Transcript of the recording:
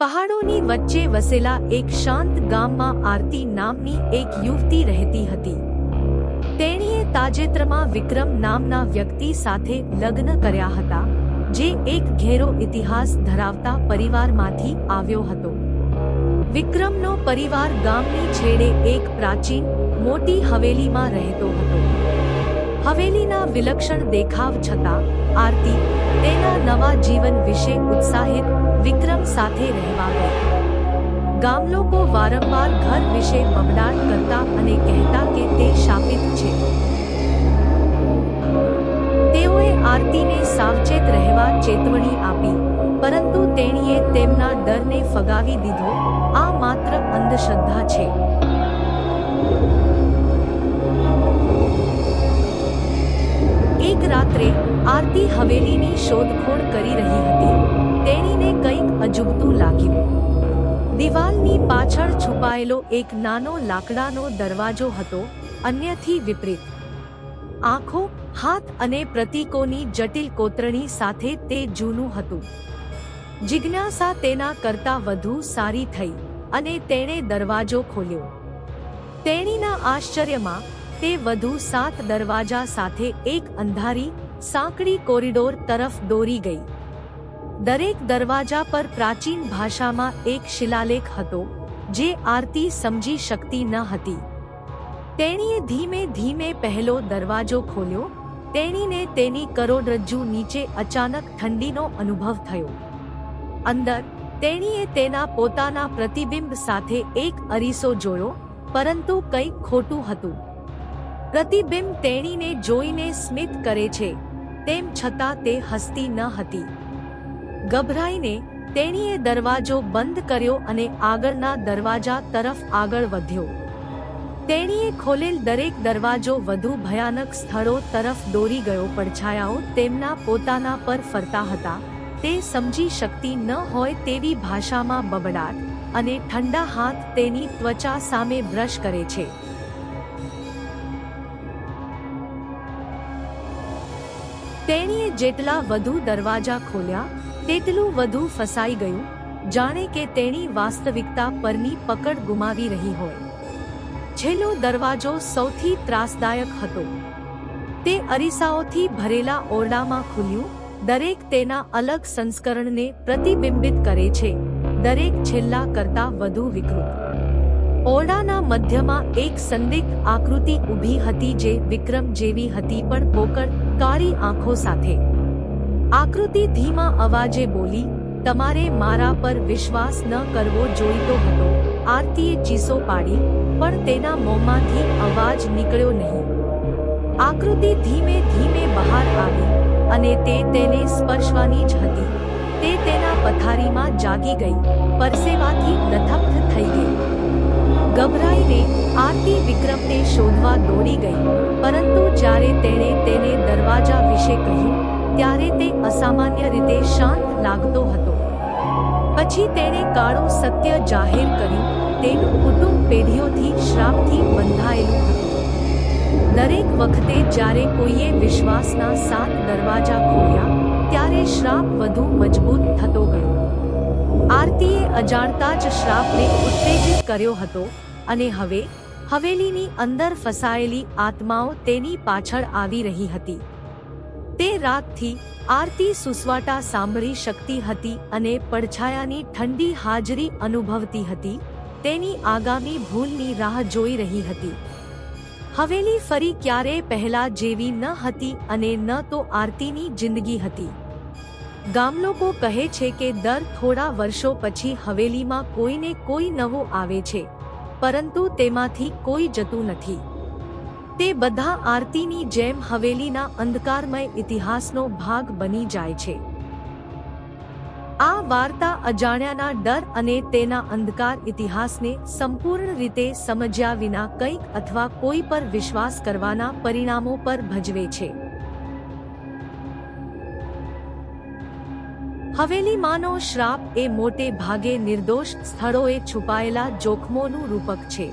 પહાડોની વચ્ચે વસેલા એક શાંત ગામમાં આરતી નામની એક યુવતી રહેતી હતી. તેણીએ તાજેતરમાં વિક્રમ નામના વ્યક્તિ સાથે લગ્ન કર્યા હતા, જે એક ઘેરો ઇતિહાસ ધરાવતા પરિવારમાંથી આવ્યો હતો. વિક્રમનો પરિવાર ગામની છેડે એક પ્રાચીન, મોટી હવેલીમાં રહેતો હતો. હવેલીના વિલક્ષણ દેખાવ છતાં, આરતી તેના નવા જીવન વિશે ઉત્સાહિત વિક્રમ સાથે રહેવા ગઈ. ગામલોકો વારંવાર ઘર વિશે બબડાટ કરતા અને કહેતા કે તે શાપિત છે. તેઓએ આરતીને સાવચેત રહેવા ચેતવણી આપી, પરંતુ તેણીએ તેમના ડરને ફગાવી દીધો. આ માત્ર અંધશ્રદ્ધા છે. એક રાત્રે આરતી હવેલીની શોધખોળ કરી રહી હતી. તેણીને કંઈક અજુગતું લાગ્યું. દિવાલની પાછળ છુપાયેલો એક નાનો લાકડાનો દરવાજો હતો, અન્યથી વિપરીત. આંખો, હાથ અને પ્રતીકોની જટિલ કોતરણી સાથે તે જૂનું હતું. જિજ્ઞાસા તેના કરતા વધુ સારી થઈ અને તેણે દરવાજો ખોલ્યો. તેણીના આશ્ચર્યમાં તે વધુ સાત દરવાજા સાથે એક અંધારી, સાંકડી કોરિડોર તરફ દોરી ગઈ. દરેક દરવાજા પર પ્રાચીન ભાષામાં એક શિલાલેખ હતો, જે આરતી સમજી શકતી ન હતી. તેણીએ ધીમે ધીમે પહેલો દરવાજો ખોલ્યો, તેણીને તેની કરોડરજ્જુ નીચે અચાનક ઠંડીનો અનુભવ થયો. અંદર, તેણીએ તેના પોતાના પ્રતિબિંબ સાથે એક અરીસો જોયો, પરંતુ કંઈક ખોટું હતું. પ્રતિબિંબ તેણીને જોઈને સ્મિત કરે છે, તેમ છતાં તે હસતી ન હતી. ગભરાઈને તેણીએ દરવાજો બંધ કર્યો અને આગળના દરવાજા તરફ આગળ વધ્યો. તેણીએ ખોલેલ દરેક દરવાજો વધુ ભયાનક સ્થળો તરફ દોરી ગયો, પડછાયાઓ તેમના પોતાના પર ફરતા હતા. તે સમજી શકતી ન હોય તેવી ભાષામાં બબડાટ અને ઠંડા હાથ તેની ત્વચા સામે બ્રશ કરે છે. તેણીએ જેટલા વધુ દરવાજા ખોલ્યા, તેટલું વધુ ફસાઈ ગયું, જાણે કે તેણી વાસ્તવિકતા પરની પકડ ગુમાવી રહી હોય. છેલ્લો દરવાજો સૌથી ત્રાસદાયક હતો. તે અરીસાઓથી ભરેલા ઓરડામાં ખુલ્યું, દરેક તેના અલગ સંસ્કરણને પ્રતિબિંબિત કરે છે, દરેક છેલ્લા કરતા વધુ વિકૃત. ઓરડાના મધ્યમાં એક સંદિગ્ધ આકૃતિ ઊભી હતી જે વિક્રમ જેવી હતી પણ પોકળ કાળી આંખો સાથે. આકૃતિ ધીમા અવાજે બોલી, તમારે મારા પર વિશ્વાસ ન કરવો જોઈતો હતો. આરતીએ ચીસો પાડી, પણ તેના મોંમાંથી અવાજ નીકળ્યો નહીં. આકૃતિ ધીમે ધીમે બહાર આવી, અને તે તેને સ્પર્શવાની જ હતી. તે તેના પથારીમાં જાગી ગઈ, પરસેવાથી લથપથ થઈ ગઈ. ગભરાઈને આરતી વિક્રમને શોધવા દોડી ગઈ. પરંતુ જ્યારે તેણે તેને દરવાજા વિશે કહ્યું, ત્યારે તે અસામાન્ય રીતે શાંત લાગતો હતો. પછી તેણે કાળું સત્ય જાહેર કર્યું, તેનું કુટુંબ પેઢીઓથી શ્રાપથી બંધાયેલું હતું. દરેક વખતે જ્યારે કોઈએ વિશ્વાસના સાત દરવાજા ખોલ્યા, ત્યારે શ્રાપ વધુ મજબૂત થતો ગયો. આરતીએ અજાણતા જ શ્રાપને ઉત્તેજિત કર્યો હતો અને હવે, હવેલીની અંદર ફસાયેલી આત્માઓ તેની પાછળ આવી રહી હતી. તે રાતથી આરતી સુસવાટા સાંભળી શકતી હતી અને પડછાયાની ઠંડી હાજરી અનુભવતી હતી, તેની આગામી ભૂલની રાહ જોઈ રહી હતી. હવેલી ફરી ક્યારેય પહેલા જેવી ન હતી અને ન તો આરતીની જિંદગી હતી. ગામલોકો કહે છે કે દર થોડા વર્ષો પછી હવેલીમાં કોઈને કોઈ નવો આવે છે. પરંતુ તેમાંથી કોઈ જતું નથી. તે બધા આરતીની જેમ હવેલીના અંધકારમય ઇતિહાસનો ભાગ બની જાય છે. આ વાર્તા અજાણ્યાના ડર અને તેના અંધકાર ઇતિહાસને સંપૂર્ણ રીતે સમજ્યા વિના કંઈક અથવા કોઈ પર વિશ્વાસ કરવાના પરિણામો પર ભજવે છે. હવેલીમાંનો શ્રાપ એ મોટે ભાગે નિર્દોષ સ્થળોએ છુપાયેલા જોખમોનું રૂપક છે.